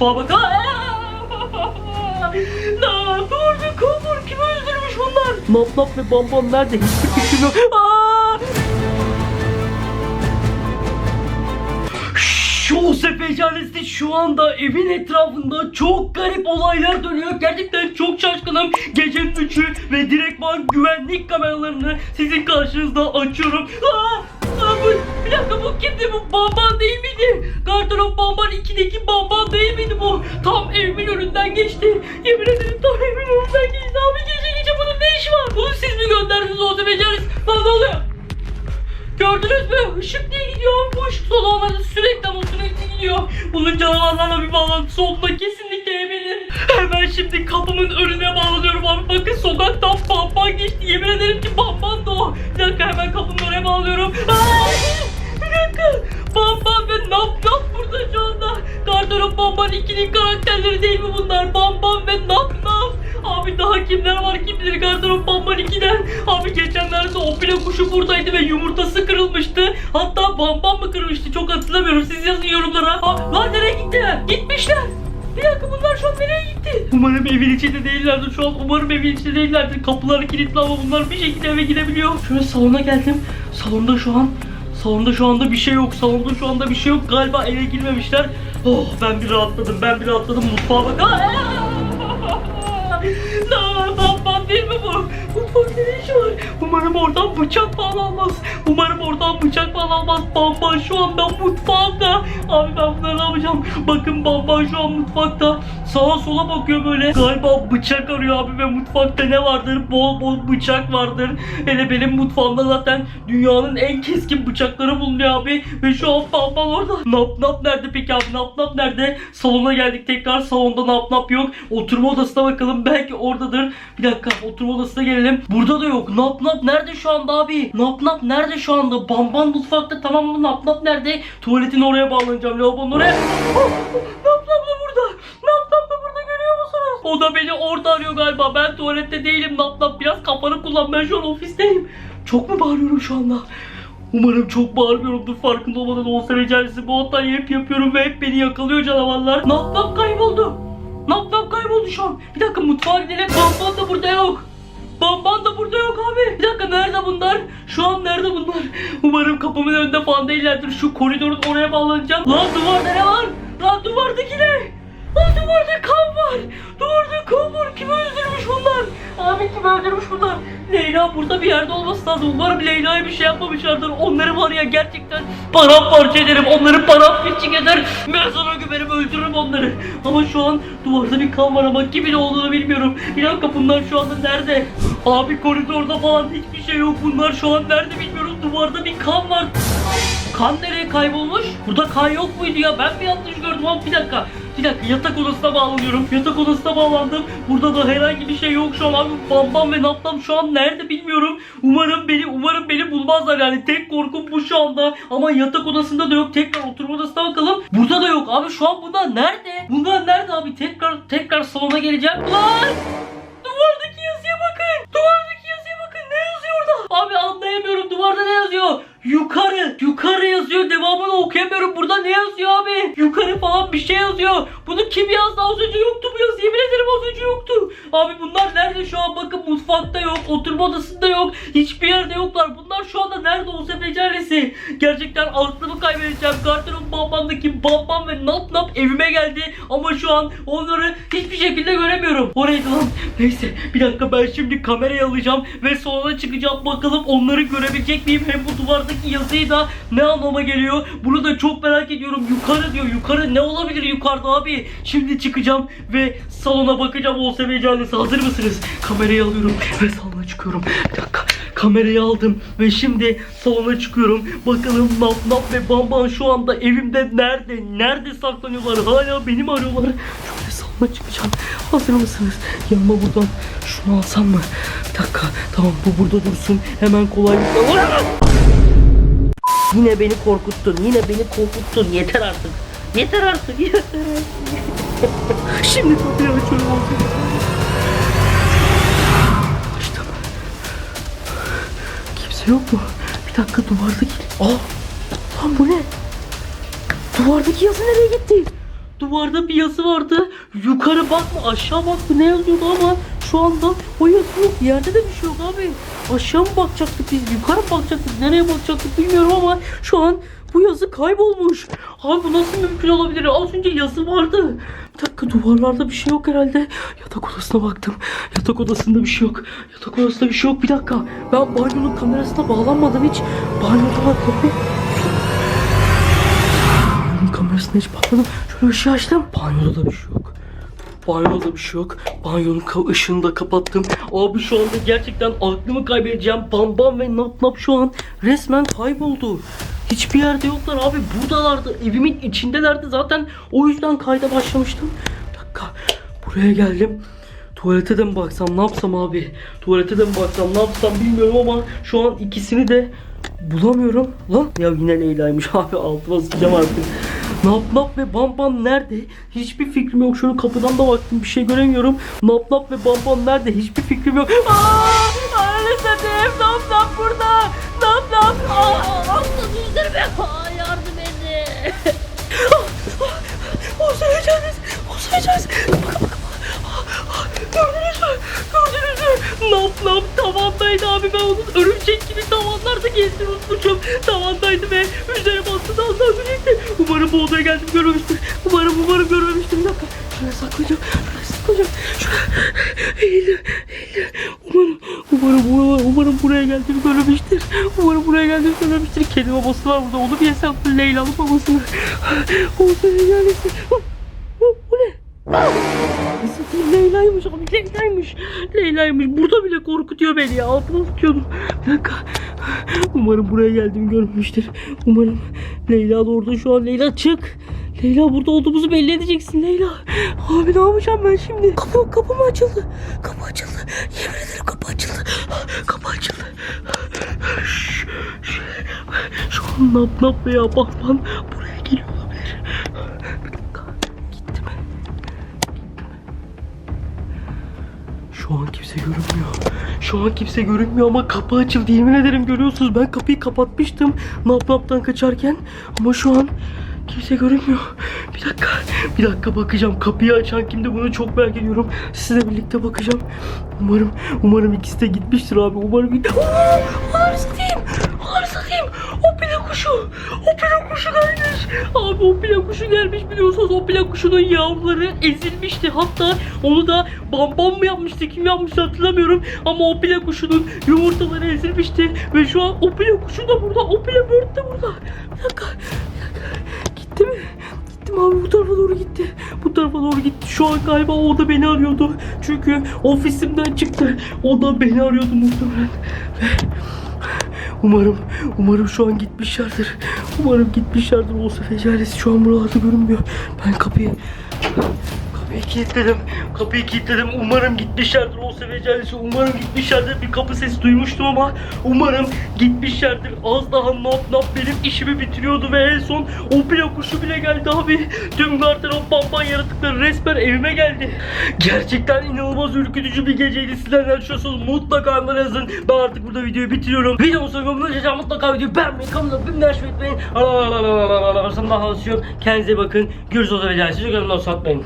mutfağa bak. La doğru kovur kim öldürmüş bunlar? Nap ve bambam nerede? Hiçbir fikrim yok. Aa! Şu sefecanesi şu anda evin etrafında çok garip olaylar dönüyor. Gerçekten çok şaşkınım. Gecenin üçü ve direktman güvenlik kameralarını sizin karşınızda açıyorum. Aa, bu, bir dakika bu kimdi bu? Bamban değil miydi? Gardırop Bamban 2'deki Bamban değil miydi bu? Tam evimin önünden geçti. Yemin ederim bağlantısı olduğuna kesinlikle eminim. Hemen şimdi kapımın önüne bağlanıyorum abi. Bakın sokaktan bamban geçti. Yemin ederim ki bamban da o. Bir dakika hemen kapımın önüne bağlıyorum. Aa, bir dakika. Bamban ve Nap Nap burada şu anda. Gardırop Bamban ikili karakterleri değil mi bunlar? Bamban ve Nap Nap. Abi daha kimler var kim bilir Gardırop Bamban 2'den. Abi geçenlerde o bile kuşu buradaydı ve yumurtası kırılmıştı. Hatta Bamban mı kırmıştı çok hatırlamıyorum. Siz yazın yorumlara. Aa, lan nereye gittiler? Gitmişler. Bir dakika bunlar şu an nereye gitti? Umarım evin içinde değillerdir şu an. Umarım evin içinde değillerdir. Kapıları kilitli ama bunlar bir şekilde eve girebiliyor. Şöyle salona geldim. Salonda şu an Salonda şu anda bir şey yok. Salonda şu anda bir şey yok. Galiba eve girmemişler. Oh ben bir rahatladım. Ben bir rahatladım. Mutfağa bak. Aa, İşi var? Umarım oradan bıçak falan almaz. Umarım oradan bıçak falan almaz. Bamban şu anda mutfakta. Abi ben bunları ne yapacağım? Bakın Bamban şu an mutfakta. Sağa sola bakıyor böyle. Galiba bıçak arıyor abi ve mutfakta ne vardır? Bol bol bıçak vardır. Hele benim mutfağımda zaten dünyanın en keskin bıçakları bulunuyor abi. Ve şu an Bamban orada. Nap nap nerede peki abi? Nap nap nerede? Salona geldik tekrar. Salonda nap nap yok. Oturma odasına bakalım. Belki oradadır. Bir dakika oturma odasına gelelim. Burada da yok. Nap nap nerede şu anda abi? Nap nap nerede şu anda? Bamban mutfakta tamam mı? Nap nap nerede? Tuvaletin oraya bağlanacağım. Lavabonun oraya. O da beni orada arıyor galiba. Ben tuvalette değilim. Nap nap biraz kafanı kullan. Ben şu an ofisteyim. Çok mu bağırıyorum şu anda? Umarım çok bağırmıyorumdur farkında olmadan olsa becerisi bu hatayı hep yapıyorum ve hep beni yakalıyor canavarlar. Nap nap kayboldu. Nap nap kayboldu şu an. Bir dakika mutfağa gidelim. Bamban da burada yok. Bamban da burada yok abi. Bir dakika nerede bunlar? Şu an nerede bunlar? Umarım kapımın önünde falan değillerdir. Şu koridorun oraya bağlanacağım. Lan duvarda ne var? Lan duvardaki ne? Lan duvarda kan var. Kan var. Kim öldürmüş bunlar? Abi kim öldürmüş bunlar? Leyla burada bir yerde olması lazım. Umarım Leyla'ya bir şey yapmamışlardır. Onları var ya gerçekten paramparça ederim. Onları paramparça eder. Mezara gömerim öldürürüm onları. Ama şu an duvarda bir kan var ama kimin olduğunu bilmiyorum. Bir dakika bunlar şu anda nerede? Abi koridorda falan hiçbir şey yok. Bunlar şu an nerede bilmiyoruz. Duvarda bir kan var. Kan nereye kaybolmuş? Burada kan yok muydu ya? Ben mi yanlış gördüm ama bir dakika. Bir dakika yatak odasına bağlanıyorum. Yatak odasına bağlandım. Burada da herhangi bir şey yok şu an abi. Bambam ve Naplam şu an nerede bilmiyorum. Umarım beni umarım beni bulmazlar yani. Tek korkum bu şu anda. Ama yatak odasında da yok. Tekrar oturma odasına bakalım. Burada da yok abi. Şu an bunlar nerede? Bunlar nerede abi? Tekrar tekrar salona geleceğim. Lan! Duvardaki yazıya bakın. Duvardaki yazıya bakın. Ne yazıyor orada? Abi anlayamıyorum. Duvarda ne yazıyor? Yukarı. Yukarı yazıyor. Devamını okuyamıyorum. Burada ne yazıyor abi? Yukarı falan bir şey yazıyor. Bunu kim yazdı? Az önce yoktu bu yazı. Yemin ederim az önce yoktu. Abi bunlar nerede şu an? Bakın mutfakta yok. Oturma odasında yok. Hiçbir yerde yoklar. Bunlar şu anda nerede olsa becerisi. Gerçekten aklımı kaybedeceğim. Gardırob bambandaki bambam ve nap nap evime geldi. Ama şu an onları hiçbir şekilde göremiyorum. Orayı lan. Neyse bir dakika ben şimdi kamerayı alacağım ve sonra çıkacağım. Bakalım onları görebilecek miyim? Hem bu duvardaki yazıyı da ne anlama geliyor? Bunu da çok merak ediyorum. Yukarı diyor. Yukarı ne olabilir yukarıda abi? Şimdi çıkacağım ve salona bakacağım. Olsa becerisi. Hazır mısınız? Kamerayı alıyorum ve salona çıkıyorum. Bir dakika. Kamerayı aldım ve şimdi salona çıkıyorum. Bakalım Nap Nap ve Bamban şu anda evimde nerede? Nerede saklanıyorlar? Hala beni mi arıyorlar? Şöyle salona çıkacağım. Hazır mısınız? Yanıma buradan şunu alsam mı? Bir dakika. Tamam bu burada dursun. Hemen kolaylıkla. Yine beni korkuttun. Yine beni korkuttun. Yeter artık. Yeter artık. Yeter artık. Şimdi kapıyı açıyorum. Kimse yok mu? Bir dakika duvardaki... Aa! Lan bu ne? Duvardaki yazı nereye gitti? duvarda bir yazı vardı. Yukarı bakma aşağı bakma ne yazıyordu ama şu anda o yazı yok. Yerde de bir şey yok abi. Aşağı mı bakacaktık biz yukarı mı bakacaktık nereye bakacaktık bilmiyorum ama şu an bu yazı kaybolmuş. Abi bu nasıl mümkün olabilir? Az önce yazı vardı. Bir dakika duvarlarda bir şey yok herhalde. Yatak odasına baktım. Yatak odasında bir şey yok. Yatak odasında bir şey yok. Bir dakika. Ben banyonun kamerasına bağlanmadım hiç. Banyoda var kapı. Banyonun kamerasına hiç bakmadım. Şöyle ışığı açtım. Banyoda da bir şey yok. Banyoda bir şey yok. Banyonun ka- ışığını da kapattım. Abi şu anda gerçekten aklımı kaybedeceğim. Bam bam ve nap nap şu an resmen kayboldu. Hiçbir yerde yoklar abi. Buradalardı. Evimin içindelerdi zaten. O yüzden kayda başlamıştım. Bir dakika. Buraya geldim. Tuvalete de mi baksam ne yapsam abi? Tuvalete de mi baksam ne yapsam bilmiyorum ama şu an ikisini de bulamıyorum. Lan ya yine Leyla'ymış abi altıma sıçacağım artık. Nap nap ve bam bam nerede? Hiçbir fikrim yok. Şöyle kapıdan da baktım bir şey göremiyorum. Nap nap ve bam bam nerede? Hiçbir fikrim yok. Aaa! Anasını nap nap burada. Nap nap. Aa! Asla yüzlerime Aa, yardım edin. O söyleyeceğiz. O söyleyeceğiz. Bak bak bak. Gördünüz mü? Nap nap tavandaydı abi ben onun örümcek gibi tavanlarda gezdim unutmuşum. Tavandaydı ve üzerime bastı daldan birlikte. Umarım bu odaya geldim görmemiştir. Umarım umarım görmemiştir. Bir dakika. Şuraya saklayacağım. Şuraya saklayacağım. Şuraya. Eğildim. Eğildim. Umarım, umarım, umarım, umarım buraya geldiğini görmemiştir. Umarım buraya geldiğini görmemiştir. Kedi babası var burada. Onu bir hesap Leyla'nın babasını. O seni gelmesin. Leyla'ymış abi Leyla'ymış. Leyla'ymış. Burada bile korkutuyor beni ya. Altıma sıçıyordum Bir Umarım buraya geldiğimi görmemiştir Umarım Leyla da orada şu an. Leyla çık. Leyla burada olduğumuzu belli edeceksin Leyla. Abi ne yapacağım ben şimdi? Kapı, kapı mı açıldı? Kapı açıldı. Yemin ederim kapı açıldı. Kapı açıldı. Şş, şş. Şu an nap nap veya bakman buraya geliyor Şu an kimse görünmüyor. Şu an kimse görünmüyor ama kapı açıldı. Yemin ederim görüyorsunuz ben kapıyı kapatmıştım. Nap naptan kaçarken. Ama şu an kimse görünmüyor. Bir dakika. Bir dakika bakacağım. Kapıyı açan kimdi bunu çok merak ediyorum. Sizle birlikte bakacağım. Umarım umarım ikisi de gitmiştir abi. Umarım git. Onları satayım. Onları satayım. O pile kuşu. O pile kuşu gelmiş. Abi o pile kuşu gelmiş biliyorsunuz. O pile kuşunun yavruları ezilmişti. Hatta onu da bam bam mı yapmıştı kim yapmıştı hatırlamıyorum. Ama o pile kuşunun yumurtaları ezilmişti. Ve şu an o pile kuşu da burada. O pile bird de burada. Bir dakika. Bir dakika. Gitti mi? Gittim abi bu tarafa doğru gitti. Bu tarafa doğru gitti. Şu an galiba o da beni arıyordu. Çünkü ofisimden çıktı. O da beni arıyordu muhtemelen. Umarım, umarım şu an gitmişlerdir. Umarım gitmişlerdir. O sefecalesi şu an buralarda görünmüyor. Ben kapıyı, kapıyı kilitledim. Kapıyı kilitledim. Umarım gitmişlerdir. O sefecalesi umarım gitmişlerdir. Bir kapı sesi duymuştum ama umarım gitmişlerdir. Az daha nop nop benim işimi bitiriyordu ve en son o bile kuşu bile geldi abi. Tüm gardırob bamban yaratıkları resmen evime geldi. Gerçekten inanılmaz ürkütücü bir geceydi. Sizler ne düşünüyorsunuz? Mutlaka yorumlara yazın. Ben artık burada videoyu bitiriyorum. Videomu sonuna bulacağım. Mutlaka videoyu beğenmeyi, kanalıma bilmeyi unutmayın. Allah'a emanet olun. Kendinize bakın. Görüşürüz. Sizi görüşürüz. Satmayın.